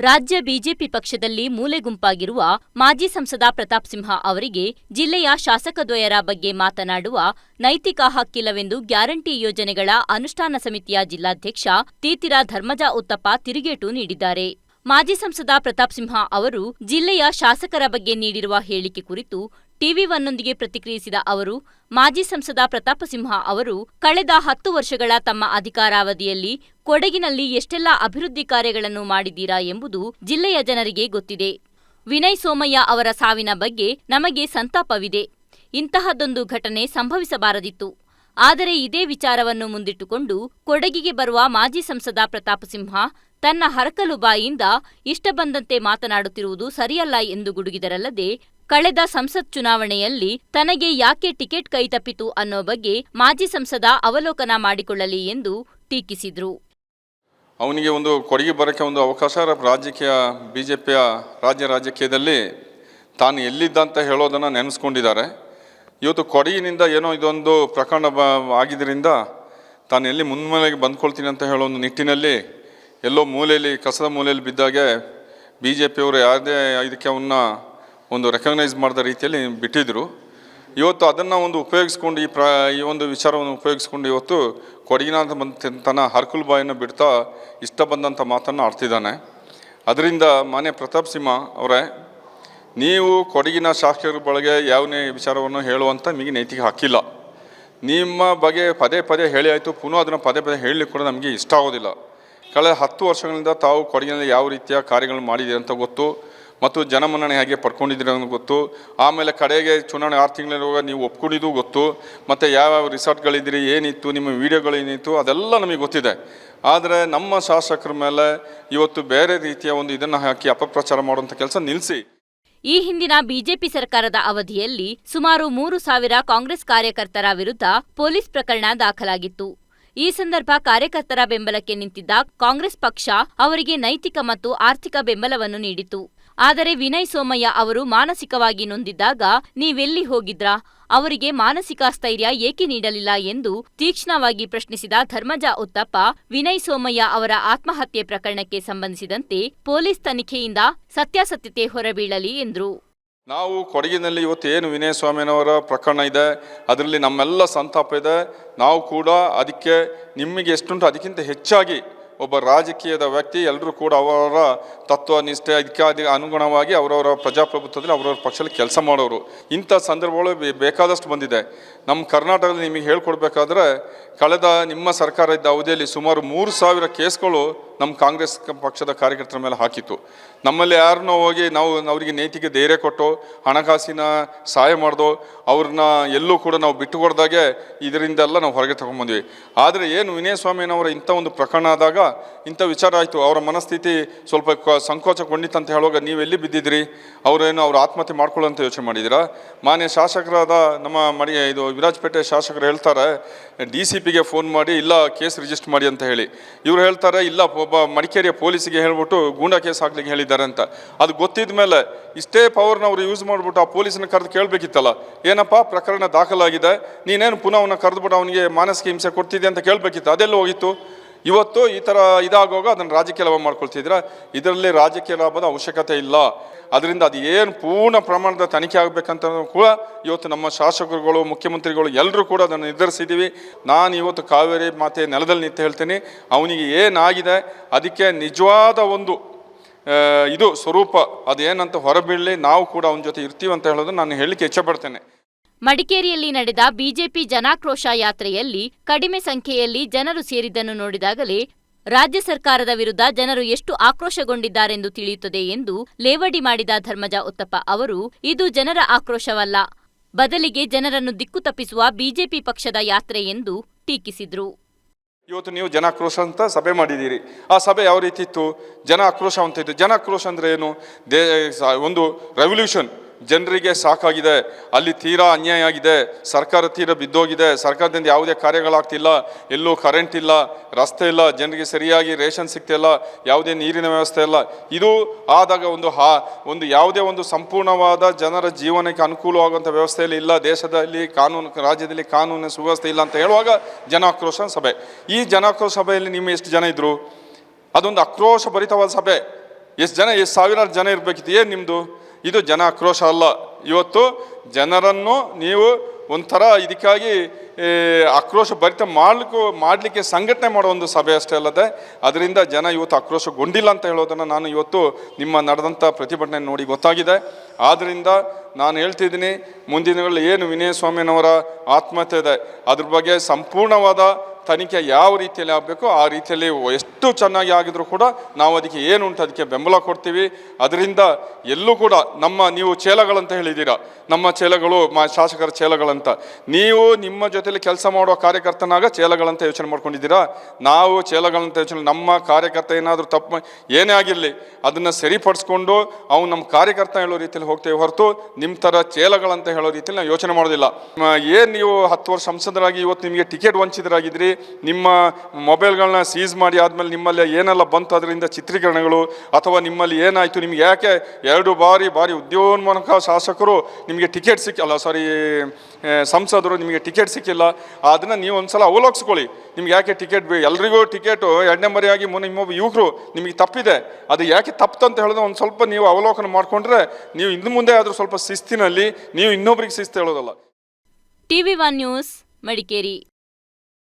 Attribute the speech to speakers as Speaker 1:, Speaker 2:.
Speaker 1: ರಾಜ್ಯ ಬಿಜೆಪಿ ಪಕ್ಷದಲ್ಲಿ ಮೂಲೆಗುಂಪಾಗಿರುವ ಮಾಜಿ ಸಂಸದ ಪ್ರತಾಪ್ ಸಿಂಹ ಅವರಿಗೆ ಜಿಲ್ಲೆಯ ಶಾಸಕದ್ವಯರ ಬಗ್ಗೆ ಮಾತನಾಡುವ ನೈತಿಕ ಹಕ್ಕಿಲ್ಲವೆಂದು ಗ್ಯಾರಂಟಿ ಯೋಜನೆಗಳ ಅನುಷ್ಠಾನ ಸಮಿತಿಯ ಜಿಲ್ಲಾಧ್ಯಕ್ಷ ತೀತಿರ ಧರ್ಮಜ ಉತ್ತಪ್ಪ ತಿರುಗೇಟು ನೀಡಿದ್ದಾರೆ. ಮಾಜಿ ಸಂಸದ ಪ್ರತಾಪ್ ಸಿಂಹ ಅವರು ಜಿಲ್ಲೆಯ ಶಾಸಕರ ಬಗ್ಗೆ ನೀಡಿರುವ ಹೇಳಿಕೆ ಕುರಿತು ಟಿವಿ ಒನ್ನೊಂದಿಗೆ ಪ್ರತಿಕ್ರಿಯಿಸಿದ ಅವರು, ಮಾಜಿ ಸಂಸದ ಪ್ರತಾಪ ಸಿಂಹ ಅವರು ಕಳೆದ ಹತ್ತು ವರ್ಷಗಳ ತಮ್ಮ ಅಧಿಕಾರಾವಧಿಯಲ್ಲಿ ಕೊಡಗಿನಲ್ಲಿ ಎಷ್ಟೆಲ್ಲಾ ಅಭಿವೃದ್ಧಿ ಕಾರ್ಯಗಳನ್ನು ಮಾಡಿದ್ದೀರಾ ಎಂಬುದು ಜಿಲ್ಲೆಯ ಜನರಿಗೆ ಗೊತ್ತಿದೆ. ವಿನಯ್ ಸೋಮಯ್ಯ ಅವರ ಸಾವಿನ ಬಗ್ಗೆ ನಮಗೆ ಸಂತಾಪವಿದೆ. ಇಂತಹದ್ದೊಂದು ಘಟನೆ ಸಂಭವಿಸಬಾರದಿತ್ತು. ಆದರೆ ಇದೇ ವಿಚಾರವನ್ನು ಮುಂದಿಟ್ಟುಕೊಂಡು ಕೊಡಗಿಗೆ ಬರುವ ಮಾಜಿ ಸಂಸದ ಪ್ರತಾಪ ಸಿಂಹ ತನ್ನ ಹರಕಲು ಬಾಯಿಯಿಂದ ಇಷ್ಟ ಬಂದಂತೆ ಮಾತನಾಡುತ್ತಿರುವುದು ಸರಿಯಲ್ಲ ಎಂದು ಗುಡುಗಿದರಲ್ಲದೆ, ಕಳೆದ ಸಂಸತ್ ಚುನಾವಣೆಯಲ್ಲಿ ತನಗೆ ಯಾಕೆ ಟಿಕೆಟ್ ಕೈತಪ್ಪಿತು ಅನ್ನೋ ಬಗ್ಗೆ ಮಾಜಿ ಸಂಸದ ಅವಲೋಕನ ಮಾಡಿಕೊಳ್ಳಲಿ ಎಂದು ಟೀಕಿಸಿದರು.
Speaker 2: ಅವನಿಗೆ ಒಂದು ಕೊಡುಗೆ ಬರೋಕ್ಕೆ ಒಂದು ಅವಕಾಶ, ರಾಜಕೀಯ ಬಿ ಜೆ ಪಿಯ ರಾಜ್ಯ ರಾಜಕೀಯದಲ್ಲಿ ತಾನು ಎಲ್ಲಿದ್ದ ಅಂತ ಹೇಳೋದನ್ನು ನೆನೆಸ್ಕೊಂಡಿದ್ದಾರೆ. ಇವತ್ತು ಕೊಡಗಿನಿಂದ ಏನೋ ಇದೊಂದು ಪ್ರಕರಣ ಬ, ಆಗಿದ್ದರಿಂದ ತಾನು ಎಲ್ಲಿ ಮುನ್ಮೂಲೆಗೆ ಬಂದ್ಕೊಳ್ತೀನಿ ಅಂತ ಹೇಳೋ ಒಂದು ನಿಟ್ಟಿನಲ್ಲಿ ಎಲ್ಲೋ ಮೂಲೆಯಲ್ಲಿ, ಕಸದ ಮೂಲೆಯಲ್ಲಿ ಬಿದ್ದಾಗೆ ಬಿ ಜೆ ಪಿಯವರು ಯಾವುದೇ ಇದಕ್ಕೆ ಅವನ್ನ ಒಂದು ರೆಕಗ್ನೈಸ್ ಮಾಡಿದ ರೀತಿಯಲ್ಲಿ ಬಿಟ್ಟಿದ್ದರು ಇವತ್ತು ಅದನ್ನು ಒಂದು ಉಪಯೋಗಿಸ್ಕೊಂಡು ಈ ಪ್ರ, ಈ ಒಂದು ವಿಚಾರವನ್ನು ಉಪಯೋಗಿಸ್ಕೊಂಡು ಇವತ್ತು ಕೊಡಗಿನಾಥ ಬಂದ ತನ್ನ ಹರ್ಕುಲ್ ಬಾಯನ್ನು ಬಿಡ್ತಾ ಇಷ್ಟ ಬಂದಂಥ ಮಾತನ್ನು ಆಡ್ತಿದ್ದಾನೆ. ಅದರಿಂದ ಮಾನ್ಯ ಪ್ರತಾಪ್ ಸಿಂಹ ಅವರೇ, ನೀವು ಕೊಡಗಿನ ಶಾಸಕರ ಬಳಗೆ ಯಾವನೇ ವಿಚಾರವನ್ನು ಹೇಳುವಂಥ ನಿಮಗೆ ನೈತಿಕ ಹಾಕಿಲ್ಲ ನಿಮ್ಮ ಬಗ್ಗೆ ಪದೇ ಪದೇ ಹೇಳಿ ಆಯಿತು, ಪುನಃ ಅದನ್ನು ಪದೇ ಪದೇ ಹೇಳಲಿಕ್ಕೆ ಕೂಡ ನಮಗೆ ಇಷ್ಟ ಆಗೋದಿಲ್ಲ. ಕಳೆದ ಹತ್ತು ವರ್ಷಗಳಿಂದ ತಾವು ಕೊಡಗಿನಲ್ಲಿ ಯಾವ ರೀತಿಯ ಕಾರ್ಯಗಳನ್ನು ಮಾಡಿದ್ದೀರಿ ಅಂತ ಗೊತ್ತು. ಮತ್ತು ಜನಮನ್ನಣೆ ಹೇಗೆ ಪಡ್ಕೊಂಡಿದ್ದೀರಿ ಅನ್ನೋದು ಗೊತ್ತು ಆಮೇಲೆ ಕಡೆಗೆ ಚುನಾವಣೆ ಆರು ತಿಂಗಳಿರುವಾಗ ನೀವು ಒಪ್ಕೊಂಡಿದ್ದು ಗೊತ್ತು ಮತ್ತು ಯಾವ್ಯಾವ ರಿಸಾರ್ಟ್ಗಳಿದ್ದೀರಿ, ಏನಿತ್ತು, ನಿಮ್ಮ ವೀಡಿಯೋಗಳೇನಿತ್ತು ಅದೆಲ್ಲ ನಮಗೆ ಗೊತ್ತಿದೆ ಆದರೆ ನಮ್ಮ ಶಾಸಕರ ಮೇಲೆ ಇವತ್ತು ಬೇರೆ ರೀತಿಯ ಒಂದು ಇದನ್ನು ಹಾಕಿ ಅಪಪ್ರಚಾರ ಮಾಡುವಂಥ ಕೆಲಸ ನಿಲ್ಲಿಸಿ
Speaker 1: ಈ ಹಿಂದಿನ ಬಿಜೆಪಿ ಸರ್ಕಾರದ ಅವಧಿಯಲ್ಲಿ ಸುಮಾರು ಮೂರು ಸಾವಿರ ಕಾಂಗ್ರೆಸ್ ಕಾರ್ಯಕರ್ತರ ವಿರುದ್ಧ ಪೊಲೀಸ್ ಪ್ರಕರಣ ದಾಖಲಾಗಿತ್ತು. ಈ ಸಂದರ್ಭ ಕಾರ್ಯಕರ್ತರ ಬೆಂಬಲಕ್ಕೆ ನಿಂತಿದ್ದ ಕಾಂಗ್ರೆಸ್ ಪಕ್ಷ ಅವರಿಗೆ ನೈತಿಕ ಮತ್ತು ಆರ್ಥಿಕ ಬೆಂಬಲವನ್ನು ನೀಡಿತು. ಆದರೆ ವಿನಯ್ ಸೋಮಯ್ಯ ಅವರು ಮಾನಸಿಕವಾಗಿ ನೊಂದಿದ್ದಾಗ ನೀವೆಲ್ಲಿ ಹೋಗಿದ್ರಾ ಅವರಿಗೆ ಮಾನಸಿಕ ಸ್ಥೈರ್ಯ ಏಕೆ ನೀಡಲಿಲ್ಲ ಎಂದು ತೀಕ್ಷ್ಣವಾಗಿ ಪ್ರಶ್ನಿಸಿದ ಧರ್ಮಜ ಉತ್ತಪ್ಪ, ವಿನಯ್ ಸೋಮಯ್ಯ ಅವರ ಆತ್ಮಹತ್ಯೆ ಪ್ರಕರಣಕ್ಕೆ ಸಂಬಂಧಿಸಿದಂತೆ ಪೊಲೀಸ್ ತನಿಖೆಯಿಂದ ಸತ್ಯಾಸತ್ಯತೆ ಹೊರಬೀಳಲಿ ಎಂದರು.
Speaker 2: ನಾವು ಕೊಡಗಿನಲ್ಲಿ ಇವತ್ತು ಏನು ವಿನಯ ಸ್ವಾಮಿನವರ ಪ್ರಕರಣ ಇದೆ, ಅದರಲ್ಲಿ ನಮ್ಮೆಲ್ಲ ಸಂತಾಪ ಇದೆ ನಾವು ಕೂಡ ಅದಕ್ಕೆ ನಿಮಗೆ ಎಷ್ಟುಂಟು ಅದಕ್ಕಿಂತ ಹೆಚ್ಚಾಗಿ ಒಬ್ಬ ರಾಜಕೀಯದ ವ್ಯಕ್ತಿ ಎಲ್ಲರೂ ಕೂಡ ಅವರವರ ತತ್ವ, ನಿಷ್ಠೆ ಅದಕ್ಕೆ ಅನುಗುಣವಾಗಿ ಅವರವರ ಪ್ರಜಾಪ್ರಭುತ್ವದಲ್ಲಿ ಅವರವರ ಪಕ್ಷದಲ್ಲಿ ಕೆಲಸ ಮಾಡೋರು. ಇಂಥ ಸಂದರ್ಭಗಳು ಬೇಕಾದಷ್ಟು ಬಂದಿದೆ. ನಮ್ಮ ಕರ್ನಾಟಕದಲ್ಲಿ ನಿಮಗೆ ಹೇಳ್ಕೊಡ್ಬೇಕಾದ್ರೆ, ಕಳೆದ ನಿಮ್ಮ ಸರ್ಕಾರ ಇದ್ದ ಅವಧಿಯಲ್ಲಿ ಸುಮಾರು ಮೂರು ಸಾವಿರ ಕೇಸ್ಗಳು ನಮ್ಮ ಕಾಂಗ್ರೆಸ್ ಪಕ್ಷದ ಕಾರ್ಯಕರ್ತರ ಮೇಲೆ ಹಾಕಿತ್ತು. ನಮ್ಮಲ್ಲಿ ಯಾರನ್ನೋ ಹೋಗಿ ನಾವು ಅವರಿಗೆ ನೇತಿಗೆ ಧೈರ್ಯ ಕೊಟ್ಟು, ಹಣಕಾಸಿನ ಸಹಾಯ ಮಾಡ್ದೋ, ಅವ್ರನ್ನ ಎಲ್ಲೂ ಕೂಡ ನಾವು ಬಿಟ್ಟು ಕೊಡ್ದಾಗೆ ಇದರಿಂದೆಲ್ಲ ನಾವು ಹೊರಗೆ ತಗೊಂಡ್ಬಂದ್ವಿ ಆದರೆ ಏನು ವಿನಯ ಸ್ವಾಮಿನವರ ಇಂಥ ಒಂದು ಪ್ರಕರಣ ಆದಾಗ ಇಂಥ ವಿಚಾರ ಆಯಿತು. ಅವರ ಮನಸ್ಥಿತಿ ಸ್ವಲ್ಪ ಸಂಕೋಚಗೊಂಡಿತ್ತಂತ ಹೇಳುವಾಗ ನೀವು ಎಲ್ಲಿ ಬಿದ್ದಿದ್ರಿ ಅವರೇನು ಅವ್ರು ಆತ್ಮಹತ್ಯೆ ಮಾಡ್ಕೊಳ್ಳೋಂತ ಯೋಚನೆ ಮಾಡಿದ್ದೀರಾ? ಮಾನ್ಯ ಶಾಸಕರಾದ ನಮ್ಮ ಮಡಿ ಇದು ವಿರಾಜಪೇಟೆ ಶಾಸಕರು ಹೇಳ್ತಾರೆ, ಡಿ ಸಿ ಪಿಗೆ ಫೋನ್ ಮಾಡಿ, ಇಲ್ಲ ಕೇಸ್ ರಿಜಿಸ್ಟರ್ ಮಾಡಿ ಅಂತ ಹೇಳಿ. ಇವ್ರು ಹೇಳ್ತಾರೆ, ಇಲ್ಲ ಒಬ್ಬ ಮಡಿಕೇರಿಯ ಪೊಲೀಸಿಗೆ ಹೇಳ್ಬಿಟ್ಟು ಗೂಂಡಾ ಕೇಸ್ ಹಾಕ್ಲಿಕ್ಕೆ ಹೇಳಿದ್ದಾರೆ ಅಂತ ಅದು ಗೊತ್ತಿದ ಮೇಲೆ ಇಷ್ಟೇ ಪವರ್ನ ಅವರು ಯೂಸ್ ಮಾಡಿಬಿಟ್ಟು ಆ ಪೊಲೀಸನ್ನ ಕರೆದು ಕೇಳಬೇಕಿತ್ತಲ್ಲ. ಏನಪ್ಪ ಪ್ರಕರಣ ದಾಖಲಾಗಿದೆ, ನೀನೇನು ಪುನಃ ಅವನ್ನ ಕರೆದುಬಿಟ್ಟು ಅವನಿಗೆ ಮಾನಸಿಕ ಹಿಂಸೆ ಕೊಡ್ತಿದ್ದೆ ಅಂತ ಕೇಳಬೇಕಿತ್ತು, ಅದೆಲ್ಲ ಹೋಗಿತ್ತು? ಇವತ್ತು ಈ ಥರ ಇದಾಗುವಾಗ ಅದನ್ನು ರಾಜಕೀಯ ಲಾಭ ಮಾಡ್ಕೊಳ್ತಿದ್ರ ಇದರಲ್ಲಿ ರಾಜಕೀಯ ಲಾಭದ ಅವಶ್ಯಕತೆ ಇಲ್ಲ. ಅದರಿಂದ ಅದು ಏನು ಪೂರ್ಣ ಪ್ರಮಾಣದ ತನಿಖೆ ಆಗಬೇಕಂತ ಕೂಡ ಇವತ್ತು ನಮ್ಮ ಶಾಸಕರುಗಳು, ಮುಖ್ಯಮಂತ್ರಿಗಳು ಎಲ್ಲರೂ ಕೂಡ ಅದನ್ನು ನಿರ್ಧರಿಸಿದ್ದೀವಿ ನಾನು ಇವತ್ತು ಕಾವೇರಿ ಮಾತೆ ನೆಲದಲ್ಲಿ ನಿಂತು ಹೇಳ್ತೀನಿ. ಅವನಿಗೆ ಏನಾಗಿದೆ? ಅದಕ್ಕೆ ನಿಜವಾದ ಒಂದು ಇದು ಸ್ವರೂಪ. ಅದೇನಂತ ಹೊರಬೀಳಲಿ, ನಾವು ಕೂಡ ಅವನ ಜೊತೆ ಇರ್ತೀವಿ ಅಂತ ಹೇಳೋದು ನಾನು ಹೇಳಲಿಕ್ಕೆ ಇಚ್ಛೆಪಡ್ತೇನೆ
Speaker 1: ಮಡಿಕೇರಿಯಲ್ಲಿ ನಡೆದ ಬಿಜೆಪಿ ಜನಾಕ್ರೋಶ ಯಾತ್ರೆಯಲ್ಲಿ ಕಡಿಮೆ ಸಂಖ್ಯೆಯಲ್ಲಿ ಜನರು ಸೇರಿದ್ದನ್ನು ನೋಡಿದಾಗಲೇ ರಾಜ್ಯ ಸರ್ಕಾರದ ವಿರುದ್ಧ ಜನರು ಎಷ್ಟು ಆಕ್ರೋಶಗೊಂಡಿದ್ದಾರೆಂದು ತಿಳಿಯುತ್ತದೆ ಎಂದು ಲೇವಡಿ ಮಾಡಿದ ಧರ್ಮಜ ಉತ್ತಪ್ಪ ಅವರು, ಇದು ಜನರ ಆಕ್ರೋಶವಲ್ಲ. ಬದಲಿಗೆ ಜನರನ್ನು ದಿಕ್ಕು ತಪ್ಪಿಸುವ ಬಿಜೆಪಿ ಪಕ್ಷದ ಯಾತ್ರೆ ಎಂದು ಟೀಕಿಸಿದ್ರು.
Speaker 2: ಇವತ್ತು ನೀವು ಜನಾಕ್ರೋಶ ಅಂತ ಸಭೆ ಮಾಡಿದ್ದೀರಿ. ಆ ಸಭೆ ಯಾವ ರೀತಿ ಇತ್ತು? ಜನ ಆಕ್ರೋಶ ಅಂತ ಇತ್ತು. ಜನಾಕ್ರೋಶ ಅಂದ್ರೆ ಏನು? ಒಂದು ರೆವಲ್ಯೂಷನ್ ಜನರಿಗೆ ಸಾಕಾಗಿದೆ. ಅಲ್ಲಿ ತೀರಾ ಅನ್ಯಾಯ ಆಗಿದೆ. ಸರ್ಕಾರ ತೀರ ಬಿದ್ದೋಗಿದೆ. ಸರ್ಕಾರದಿಂದ ಯಾವುದೇ ಕಾರ್ಯಗಳಾಗ್ತಿಲ್ಲ. ಎಲ್ಲೂ ಕರೆಂಟ್ ಇಲ್ಲ. ರಸ್ತೆ ಇಲ್ಲ. ಜನರಿಗೆ ಸರಿಯಾಗಿ ರೇಷನ್ ಸಿಗ್ತಿಲ್ಲ ಯಾವುದೇ ನೀರಿನ ವ್ಯವಸ್ಥೆ ಇಲ್ಲ. ಇದು ಆದಾಗ ಒಂದು ಹಾ, ಒಂದು ಯಾವುದೇ ಒಂದು ಸಂಪೂರ್ಣವಾದ ಜನರ ಜೀವನಕ್ಕೆ ಅನುಕೂಲವಾಗುವಂಥ ವ್ಯವಸ್ಥೆಯಲ್ಲಿ ಇಲ್ಲ. ದೇಶದಲ್ಲಿ ಕಾನೂನು, ರಾಜ್ಯದಲ್ಲಿ ಕಾನೂನು ಸುವ್ಯವಸ್ಥೆ ಇಲ್ಲ ಅಂತ ಹೇಳುವಾಗ ಜನಾಕ್ರೋಶ ಸಭೆ. ಈ ಜನಾಕ್ರೋಶ ಸಭೆಯಲ್ಲಿ ನಿಮ್ಮ ಎಷ್ಟು ಜನ ಇದ್ದರು ಅದೊಂದು ಆಕ್ರೋಶ ಭರಿತವಾದ ಸಭೆ. ಎಷ್ಟು ಜನ, ಎಷ್ಟು ಸಾವಿರಾರು ಜನ ಇರಬೇಕಿತ್ತು? ಏನು ನಿಮ್ಮದು ಇದು ಜನ ಆಕ್ರೋಶ ಅಲ್ಲ. ಇವತ್ತು ಜನರನ್ನು ನೀವು ಒಂಥರ ಇದಕ್ಕಾಗಿ ಆಕ್ರೋಶ ಭರಿತ ಮಾಡ್ಲಿಕ್ಕೂ, ಮಾಡಲಿಕ್ಕೆ ಸಂಘಟನೆ ಮಾಡೋ ಒಂದು ಸಭೆ ಅಷ್ಟೇ ಅಲ್ಲದೆ, ಅದರಿಂದ ಜನ ಇವತ್ತು ಆಕ್ರೋಶಗೊಂಡಿಲ್ಲ ಅಂತ ಹೇಳೋದನ್ನು ನಾನು ಇವತ್ತು ನಿಮ್ಮ ನಡೆದಂಥ ಪ್ರತಿಭಟನೆ ನೋಡಿ ಗೊತ್ತಾಗಿದೆ. ಆದ್ದರಿಂದ ನಾನು ಹೇಳ್ತಿದ್ದೀನಿ ಮುಂದಿನಗಳಲ್ಲಿ ಏನು ವಿನಯ ಸ್ವಾಮಿನವರ ಆತ್ಮಹತ್ಯೆ ಇದೆ, ಅದ್ರ ಬಗ್ಗೆ ಸಂಪೂರ್ಣವಾದ ತನಿಖೆ ಯಾವ ರೀತಿಯಲ್ಲಿ ಆಗಬೇಕು ಆ ರೀತಿಯಲ್ಲಿ ಎಷ್ಟು ಚೆನ್ನಾಗಿ ಆಗಿದ್ರೂ ಕೂಡ ನಾವು ಅದಕ್ಕೆ ಏನು ಉಂಟು ಅದಕ್ಕೆ ಬೆಂಬಲ ಕೊಡ್ತೀವಿ. ಅದರಿಂದ ಎಲ್ಲೂ ಕೂಡ ನಮ್ಮ ನೀವು ಚೇಲಗಳಂತ ಹೇಳಿದ್ದೀರಾ. ನಮ್ಮ ಚೇಲಗಳು ಮಾ ಶಾಸಕರ ಚೇಲಗಳಂತ. ನೀವು ನಿಮ್ಮ ಜೊತೆಯಲ್ಲಿ ಕೆಲಸ ಮಾಡುವ ಕಾರ್ಯಕರ್ತನಾಗ ಚೇಲಗಳಂತ ಯೋಚನೆ ಮಾಡ್ಕೊಂಡಿದ್ದೀರಾ. ನಾವು ಚೇಲಗಳಂತ ಯೋಚನೆ ನಮ್ಮ ಕಾರ್ಯಕರ್ತ ಏನಾದರೂ ತಪ್ಪು ಏನೇ ಆಗಿರಲಿ ಅದನ್ನು ಸರಿಪಡಿಸ್ಕೊಂಡು ಅವ್ನು ನಮ್ಮ ಕಾರ್ಯಕರ್ತ ಹೇಳೋ ರೀತಿಯಲ್ಲಿ ಹೋಗ್ತೇವೆ ಹೊರತು ನಿಮ್ಮ ಥರ ಚೇಲಗಳಂತ ಹೇಳೋ ರೀತಿಯಲ್ಲಿ ನಾವು ಯೋಚನೆ ಮಾಡೋದಿಲ್ಲ. ಏನು ನೀವು ಹತ್ತು ವರ್ಷ ಸಂಸದರಾಗಿ ಇವತ್ತು ನಿಮಗೆ ಟಿಕೆಟ್ ವಂಚಿತರಾಗಿದ್ರಿ. ನಿಮ್ಮ ಮೊಬೈಲ್ಗಳನ್ನ ಸೀಸ್ ಮಾಡಿ ಆದಮೇಲೆ ನಿಮ್ಮಲ್ಲಿ ಏನೆಲ್ಲ ಬಂತು ಅದರಿಂದ ಚಿತ್ರೀಕರಣಗಳು, ಅಥವಾ ನಿಮ್ಮಲ್ಲಿ ಏನಾಯಿತು, ನಿಮ್ಗೆ ಯಾಕೆ ಎರಡು ಬಾರಿ ಬಾರಿ ಉದ್ಯೋನ್ಮುಖ ಶಾಸಕರು ನಿಮಗೆ ಟಿಕೆಟ್ ಸಿಕ್ಕಿಲ್ಲ ಸಾರಿ ಸಂಸದರು ನಿಮಗೆ ಟಿಕೆಟ್ ಸಿಕ್ಕಿಲ್ಲ ಅದನ್ನು ನೀವು ಒಂದು ಸಲ ಅವಲೋಕಿಸ್ಕೊಳ್ಳಿ. ನಿಮ್ಗೆ ಯಾಕೆ ಟಿಕೆಟ್ ಎಲ್ರಿಗೂ ಟಿಕೆಟು ಎರಡನೇ ಮರಿಯಾಗಿ ನಿಮ್ಮೊಬ್ಬ ಯುವಕರು ನಿಮಗೆ ತಪ್ಪಿದೆ. ಅದು ಯಾಕೆ ತಪ್ಪು ಅಂತ ಹೇಳಿದ್ರೆ ಒಂದು ಸ್ವಲ್ಪ ನೀವು ಅವಲೋಕನ ಮಾಡಿಕೊಂಡ್ರೆ ನೀವು ಇನ್ನು ಮುಂದೆ ಆದರೂ ಸ್ವಲ್ಪ ಶಿಸ್ತಿನಲ್ಲಿ ನೀವು ಇನ್ನೊಬ್ರಿಗೆ ಶಿಸ್ತು ಹೇಳೋದಲ್ಲ.
Speaker 1: TV one news, Madikeri.